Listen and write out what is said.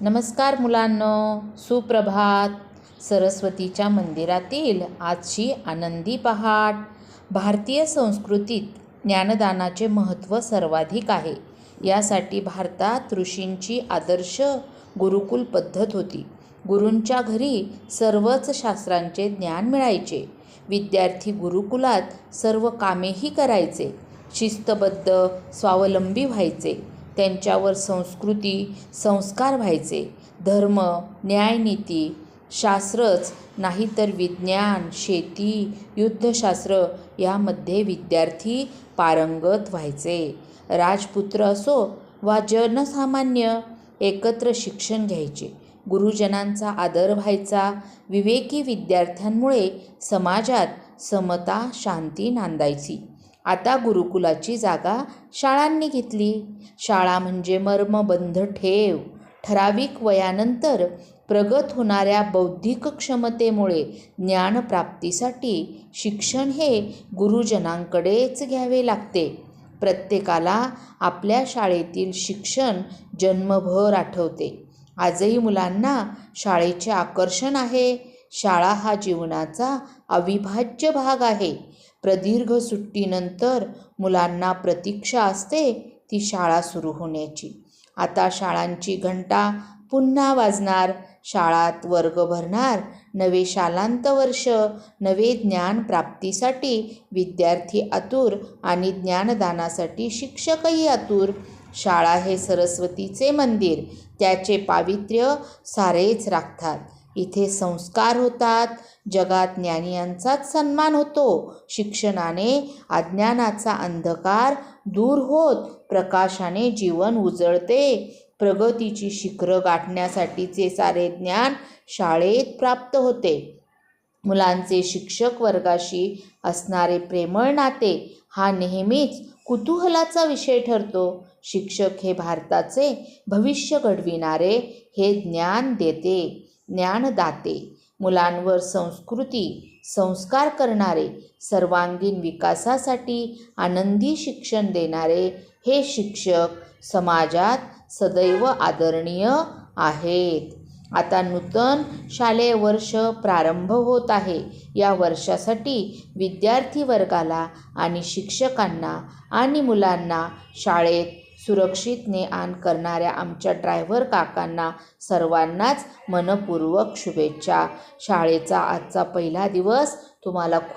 नमस्कार मुलांनो सुप्रभात. सरस्वतीच्या मंदिरातील आजची आनंदी पहाट. भारतीय संस्कृतीत ज्ञानदानाचे महत्त्व सर्वाधिक आहे. यासाठी भारतात ऋषींची आदर्श गुरुकुल पद्धत होती. गुरूंच्या घरी सर्वच शास्त्रांचे ज्ञान मिळायचे. विद्यार्थी गुरुकुलात सर्व कामेही करायचे. शिस्तबद्ध स्वावलंबी व्हायचे. त्यांच्यावर संस्कृती संस्कार व्हायचे. धर्म न्यायनीती शास्त्रच नाही तर विज्ञान शेती युद्धशास्त्र यामध्ये विद्यार्थी पारंगत व्हायचे. राजपुत्र असो वा जनसामान्य एकत्र शिक्षण घ्यायचे. गुरुजनांचा आदर व्हायचा. विवेकी विद्यार्थ्यांमुळे समाजात समता शांती नांदायची. आता गुरुकुलाची जागा शाळांनी घेतली. शाळा म्हणजे मर्मबंध ठेव. ठराविक वयानंतर प्रगत होणाऱ्या बौद्धिक क्षमतेमुळे ज्ञानप्राप्तीसाठी शिक्षण हे गुरुजनांकडेच घ्यावे लागते. प्रत्येकाला आपल्या शाळेतील शिक्षण जन्मभर आठवते. आजही मुलांना शाळेचे आकर्षण आहे. शाळा हा जीवनाचा अविभाज्य भाग आहे. प्रदीर्घ सुट्टीनंतर मुलांना प्रतीक्षा असते ती शाळा सुरू होण्याची. आता शाळांची घंटा पुन्हा वाजणार शाळात वर्ग भरणार नवे शालांत वर्ष नवे ज्ञान प्राप्तीसाठी विद्यार्थी आतुर आणि ज्ञानदानासाठी शिक्षकही आतुर शाळा हे सरस्वतीचे मंदिर त्याचे पावित्र्य सारेच राखतात. इथे संस्कार होतात जगात ज्ञानियांचाच सन्मान होतो शिक्षणाने अज्ञानाचा अंधकार दूर होत प्रकाशाने जीवन उजळते प्रगतीची शिखरं गाठण्यासाठीचे सारे ज्ञान शाळेत प्राप्त होते. मुलांचे शिक्षक वर्गाशी असणारे प्रेमळ नाते हा नेहमीच कुतूहलाचा विषय ठरतो. शिक्षक हे भारताचे भविष्य घडविणारे हे ज्ञान देते. ज्ञानदाते. मुलांवर संस्कृती संस्कार करणारे सर्वांगीण विकासासाठी आनंदी शिक्षण देणारे हे शिक्षक समाजात सदैव आदरणीय आहेत. आता नूतन शालेय वर्ष प्रारंभ होत आहे. या वर्षासाठी विद्यार्थी वर्गाला आणि शिक्षकांना आणि मुलांना शाळेत सुरक्षित ने आण करणाऱ्या आमच्या ड्रायव्हर काकांना सर्वांनाच मनपूर्वक शुभेच्छा. शाळेचा आजचा पहिला दिवस तुम्हाला खूप